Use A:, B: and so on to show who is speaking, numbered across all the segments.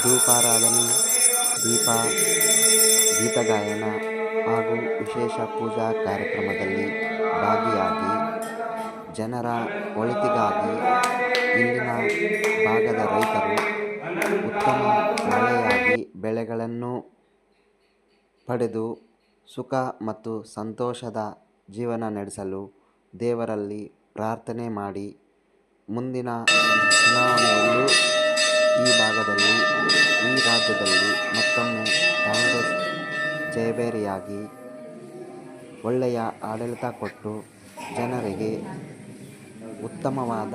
A: ಧೂಪಾರಾಧನೆ, ದೀಪ, ಗೀತಗಾಯನ ಹಾಗೂ ವಿಶೇಷ ಪೂಜಾ ಕಾರ್ಯಕ್ರಮದಲ್ಲಿ ಭಾಗಿಯಾಗಿ ಜನರ ಒಳಿತಿಗಾಗಿ ಇಲ್ಲಿನ ಭಾಗದ ರೈತರು ಉತ್ತಮ ಮಳೆಯಾಗಿ ಬೆಳೆಗಳನ್ನು ಪಡೆದು ಸುಖ ಮತ್ತು ಸಂತೋಷದ ಜೀವನ ನಡೆಸಲು ದೇವರಲ್ಲಿ ಪ್ರಾರ್ಥನೆ ಮಾಡಿ ಮುಂದಿನ ಚುನಾವಣೆಯಲ್ಲೂ ಈ ಭಾಗದಲ್ಲಿ, ಈ ರಾಜ್ಯದಲ್ಲಿ ಮತ್ತೊಮ್ಮೆ ಕಾಂಗ್ರೆಸ್ ಜಯಭೇರಿಯಾಗಿ ಒಳ್ಳೆಯ ಆಡಳಿತ ಕೊಟ್ಟು ಜನರಿಗೆ ಉತ್ತಮವಾದ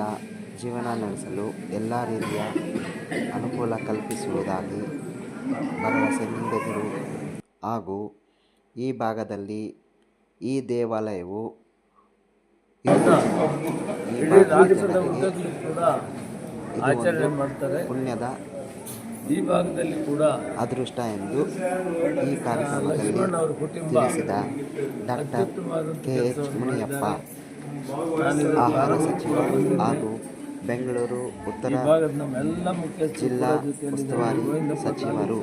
A: ಜೀವನ ನಡೆಸಲು ಎಲ್ಲ ರೀತಿಯ ಅನುಕೂಲ ಕಲ್ಪಿಸುವುದಾಗಿ ಭರವಸೆ ನೀಡಿದರು. ಹಾಗೂ ಈ ಭಾಗದಲ್ಲಿ ಈ ದೇವಾಲಯವು ಈ ಭಾಗದ ಜನರಿಗೆ
B: ಆಚರಣೆ ಮಾಡ್ತಾರೆ.
A: ಪುಣ್ಯದ
B: ಈ ಭಾಗದಲ್ಲಿ ಕೂಡ
A: ಅದೃಷ್ಟ ಎಂದು ಈ ಕಾರ್ಯಕ್ರಮದಲ್ಲಿ ತಿಳಿಸಿದ ಡಾಕ್ಟರ್ ಕೆ ಎಚ್ ಮುನಿಯಪ್ಪ ಆಹಾರ ಸಚಿವ ಹಾಗೂ ಬೆಂಗಳೂರು ಉತ್ತರ ಜಿಲ್ಲಾ. ಉಸ್ತುವಾರಿ ಸಚಿವರು.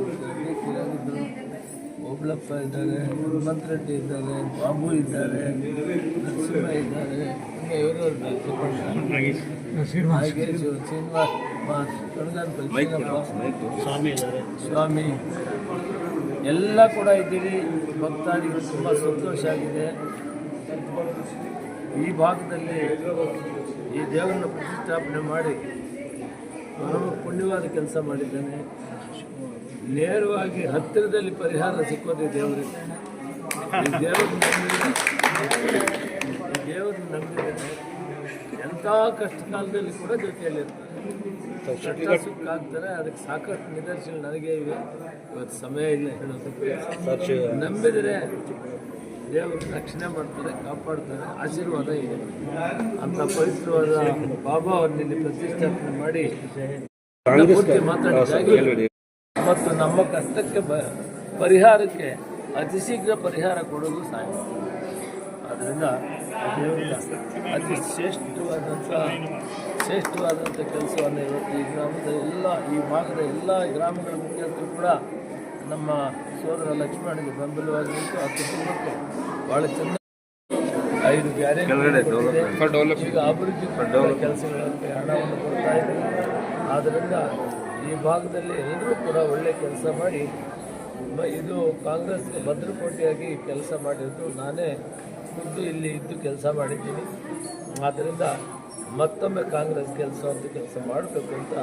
B: ಓಬ್ಳಪ್ಪ ಇದ್ದಾರೆ ಹನುಮಂತ ರೆಡ್ಡಿ ಇದ್ದಾರೆ ಬಾಬು ಇದ್ದಾರೆ ನರಸಿಂಹ ಇದ್ದಾರೆ. ಸ್ವಾಮಿ ಸ್ವಾಮಿ ಎಲ್ಲ ಕೂಡ ಇದ್ದೀರಿ. ಭಕ್ತಾದಿಗಳು ತುಂಬ ಸಂತೋಷ ಆಗಿದೆ. ಈ ಭಾಗದಲ್ಲಿ ಈ ದೇವರನ್ನ ಪ್ರತಿಷ್ಠಾಪನೆ ಮಾಡಿ ಪರಮ ಪುಣ್ಯವಾದ ಕೆಲಸ ಮಾಡಿದ್ದಾನೆ. ನೇರವಾಗಿ ಹತ್ತಿರದಲ್ಲಿ ಪರಿಹಾರ ಸಿಕ್ಕೋದೆ ಈ ದೇವರಿಗೆ. ಈ ದೇವರನ್ನ ನಂಬಿದ್ರೆ ಈ ದೇವರನ್ನ ನಂಬಿದರೆ ಎಂಥ ಕಷ್ಟ ಕಾಲದಲ್ಲಿ ಕೂಡ ಜೊತೆಯಲ್ಲಿರ್ತಾರೆ ಕಷ್ಟ ಸುಖ ಆಗ್ತಾರೆ ಅದಕ್ಕೆ ಸಾಕಷ್ಟು ನಿದರ್ಶನ ನನಗೆ ಇವೆ. ಇವತ್ತು ಸಮಯ ಇಲ್ಲ ಹೇಳೋದಕ್ಕೆ ನಂಬಿದರೆ ದೇವರು ರಕ್ಷಣೆ ಮಾಡ್ತಾರೆ ಕಾಪಾಡ್ತಾರೆ ಆಶೀರ್ವಾದ ಇದೆ. ಅಂತ ಪವಿತ್ರವಾದ ಬಾಬಾ ಅವ್ರನ್ನ ಇಲ್ಲಿ ಪ್ರತಿಷ್ಠಾಪನೆ ಮಾಡಿ ಪೂರ್ತಿ ಮಾತಾಡಿದ್ದಾಗಿ ಮತ್ತು ನಮ್ಮ ಕಷ್ಟಕ್ಕೆ ಪರಿಹಾರಕ್ಕೆ ಅತಿ ಶೀಘ್ರ ಪರಿಹಾರ ಕೊಡೋದು ಸಹಾಯ ಆದ್ದರಿಂದ ದೇವರ ಅತಿ ಶ್ರೇಷ್ಠವಾದಂಥ ಶ್ರೇಷ್ಠವಾದಂಥ ಕೆಲಸವನ್ನು ಇವತ್ತು ಈ ಗ್ರಾಮದ ಎಲ್ಲ ಈ ಭಾಗದ ಎಲ್ಲ ಗ್ರಾಮಗಳ ಮುಖ್ಯಸ್ಥರು ಕೂಡ ನಮ್ಮ ಸೋದರ ಲಕ್ಷ್ಮಣಿಗೆ ಬೆಂಬಲವಾಗಿ ನಿಂತು ಆ ಕುಟುಂಬಕ್ಕೆ ಭಾಳ ಚೆಂದ ಐದು ಗ್ಯಾರೇಜ್ ಈಗ ಅಭಿವೃದ್ಧಿ ಕೆಲಸಗಳಿಗೆ ಹಣವನ್ನು ಕೊಡ್ತಾ ಇದ್ದೀವಿ ಆದ್ದರಿಂದ ಈ ಭಾಗದಲ್ಲಿ ಎಲ್ಲರೂ ಕೂಡ ಒಳ್ಳೆ ಕೆಲಸ ಮಾಡಿ ಇದು ಕಾಂಗ್ರೆಸ್ಗೆ ಭದ್ರಕೋಟೆಯಾಗಿ ಕೆಲಸ ಮಾಡಿದ್ದು. ನಾನೇ ಖುದ್ದು ಇಲ್ಲಿ ಇದ್ದು ಕೆಲಸ ಮಾಡಿದ್ದೀನಿ. ಆದ್ದರಿಂದ ಮತ್ತೊಮ್ಮೆ ಕಾಂಗ್ರೆಸ್ ಕೆಲಸ ಅಂತ ಕೆಲಸ ಮಾಡಬೇಕು ಅಂತ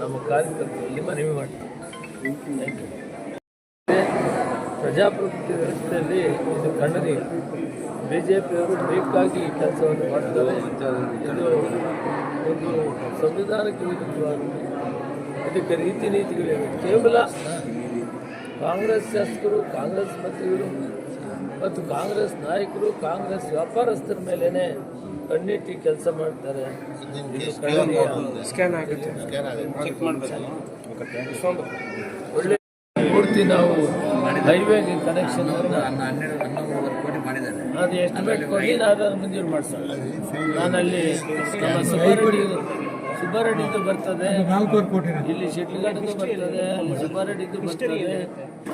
B: ನಮ್ಮ ಕಾರ್ಯಕರ್ತರಲ್ಲಿ ಮನವಿ ಮಾಡ್ತೀನಿ ಪ್ರಜಾಪ್ರಭುತ್ವ ವ್ಯವಸ್ಥೆಯಲ್ಲಿ ಇದು ಖಂಡನೀಯ. ಬಿ ಜೆ ಪಿಯವರು ಬೇಕಾಗಿ ಈ ಕೆಲಸವನ್ನು ಮಾಡ್ತಾರೆ. ಇದು ಒಂದು ಸಂವಿಧಾನಕ್ಕೆ ಅದಕ್ಕೆ ರೀತಿ ನೀತಿಗಳಿವೆ. ಕೇವಲ ಕಾಂಗ್ರೆಸ್ ಶಾಸಕರು, ಕಾಂಗ್ರೆಸ್ ಮಂತ್ರಿಗಳು ಮತ್ತು ಕಾಂಗ್ರೆಸ್ ನಾಯಕರು ಕಾಂಗ್ರೆಸ್ ವ್ಯಾಪಾರಸ್ಥರ ಮೇಲೇನೆ ಕಣ್ಣಿಟ್ಟು ಕೆಲಸ ಮಾಡ್ತಾರೆ. ಒಳ್ಳೆ ಪೂರ್ತಿ ನಾವು ಹೈವೇಗೆ ಕನೆಕ್ಷನ್ ಅದು ಎಸ್ಟಿಮೇಟ್ ಕೊಡಿ ನಾನು ಅದನ್ನು ಮಂಜೂರು ಮಾಡಿಸೋಣ ನಾನಲ್ಲಿ ನಮ್ಮ ಸುಬ್ಬಾರೆಡ್ಡಿ ಸುಬ್ಬಾರೆಡ್ಡಿದು ಬರ್ತದೆ. ಇಲ್ಲಿ ಶಿಡ್ಲಘಟ್ಟದ್ದು ಬರ್ತದೆ. ಸುಬ್ಬಾರೆಡ್ಡಿದು ಬರ್ತದೆ.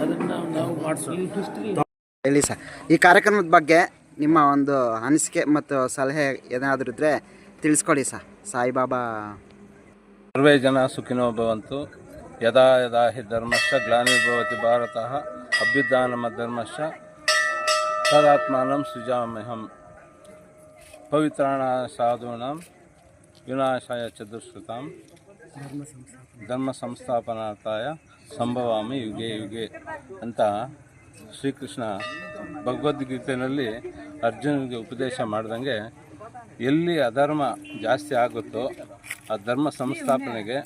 B: ಅದನ್ನು ನಾವು ಮಾಡಿಸೋಣ
A: ಹೇಳಿ ಸರ್. ಈ ಕಾರ್ಯಕ್ರಮದ ಬಗ್ಗೆ ನಿಮ್ಮ ಒಂದು ಅನಿಸಿಕೆ ಮತ್ತು ಸಲಹೆ ಏನಾದರೂ ಇದ್ರೆ ತಿಳಿಸ್ಕೊಡಿ ಸರ್. ಸಾಯಿಬಾಬಾ.
C: ಸರ್ವೇ ಜನ ಸುಖಿನೋ ಭವಂತು. ಯದಾ ಯದಾ ಹಿ ಧರ್ಮಶ್ಚ ಗ್ಲಾನಿರ್ಭವತಿ ಭಾರತ ಅಭ್ಯುದಾನಮ ಧರ್ಮಶ್ಚ ತದಾತ್ಮಾನಂ ಸೃಜಾಮ್ಯಹಂ. ಪವಿತ್ರಾಣ ಸಾಧೂನ ವಿನಾಶಾಯ ಚತುಷ್ಕೃತಾಂ ಧರ್ಮ ಸಂಸ್ಥಾಪನಾರ್ಥಾಯ ಸಂಭವಾಮಿ ಯುಗೆ ಯುಗೆ ಅಂತ ಶ್ರೀಕೃಷ್ಣ ಭಗವದ್ಗೀತೆಯಲ್ಲಿ ಅರ್ಜುನಿಗೆ ಉಪದೇಶ ಮಾಡಿದಂಗೆ ಎಲ್ಲಿ ಅಧರ್ಮ ಜಾಸ್ತಿ ಆಗುತ್ತೋ ಆ ಧರ್ಮ ಸಂಸ್ಥಾಪನೆಗೆ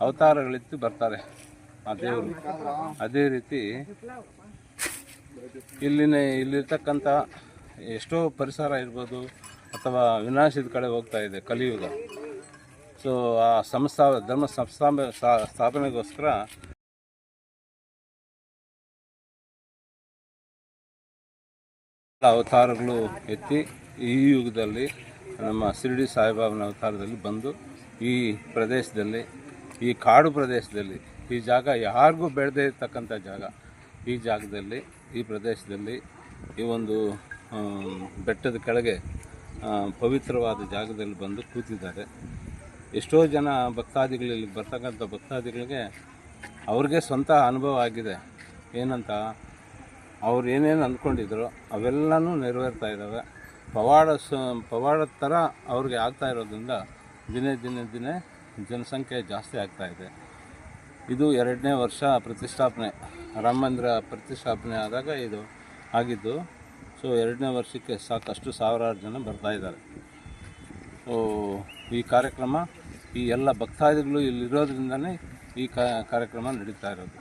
C: ಅವತಾರಗಳಿತ್ತು ಬರ್ತಾರೆ ಆ ದೇವರು. ಅದೇ ರೀತಿ ಇಲ್ಲಿನ ಇಲ್ಲಿರ್ತಕ್ಕಂಥ ಎಷ್ಟೋ ಪರಿಸರ ಇರ್ಬೋದು ಅಥವಾ ವಿನಾಶದ ಕಡೆ ಹೋಗ್ತಾ ಇದೆ ಕಲಿಯುಗ. ಸೊ ಆ ಸಂಸ್ಥಾ ಧರ್ಮ ಸಂಸ್ಥಾಪ ಸ್ಥಾಪನೆಗೋಸ್ಕರ ಅವತಾರಗಳು ಎತ್ತಿ ಈ ಯುಗದಲ್ಲಿ ನಮ್ಮ ಶಿರಡಿ ಸಾಯಿಬಾಬನ ಅವತಾರದಲ್ಲಿ ಬಂದು ಈ ಪ್ರದೇಶದಲ್ಲಿ, ಈ ಕಾಡು ಪ್ರದೇಶದಲ್ಲಿ, ಈ ಜಾಗ ಯಾರಿಗೂ ಬೆಳೆದೇ ಇರ್ತಕ್ಕಂಥ ಜಾಗ. ಈ ಜಾಗದಲ್ಲಿ, ಈ ಪ್ರದೇಶದಲ್ಲಿ ಈ ಒಂದು ಬೆಟ್ಟದ ಕೆಳಗೆ ಪವಿತ್ರವಾದ ಜಾಗದಲ್ಲಿ ಬಂದು ಕೂತಿದ್ದಾರೆ. ಎಷ್ಟೋ ಜನ ಭಕ್ತಾದಿಗಳಲ್ಲಿ, ಬರ್ತಕ್ಕಂಥ ಭಕ್ತಾದಿಗಳಿಗೆ ಅವ್ರಿಗೆ ಸ್ವಂತ ಅನುಭವ ಆಗಿದೆ. ಏನಂತ? ಅವ್ರು ಏನೇನು ಅಂದ್ಕೊಂಡಿದ್ರು ಅವೆಲ್ಲನೂ ನೆರವೇರ್ತಾ ಇದ್ದಾವೆ ಪವಾಡ ಸ ಪವಾಡದ ಥರ ಅವ್ರಿಗೆ ಆಗ್ತಾ ಇರೋದ್ರಿಂದ ದಿನೇ ದಿನೇ ದಿನೇ ಜನಸಂಖ್ಯೆ ಜಾಸ್ತಿ ಆಗ್ತಾ ಇದೆ. ಇದು ಎರಡನೇ ವರ್ಷ ಪ್ರತಿಷ್ಠಾಪನೆ ರಾಮ ಮಂದಿರ ಪ್ರತಿಷ್ಠಾಪನೆ ಆದಾಗ ಇದು ಆಗಿದ್ದು, ಸೊ ಎರಡನೇ ವರ್ಷಕ್ಕೆ ಸಾಕಷ್ಟು ಸಾವಿರಾರು ಜನ ಬರ್ತಾ ಇದ್ದಾರೆ. ಸೊ ಈ ಕಾರ್ಯಕ್ರಮ, ಈ ಎಲ್ಲ ಭಕ್ತಾದಿಗಳು ಇಲ್ಲಿರೋದ್ರಿಂದನೇ ಈ ಕಾರ್ಯಕ್ರಮ ನಡೀತಾ ಇರೋದು.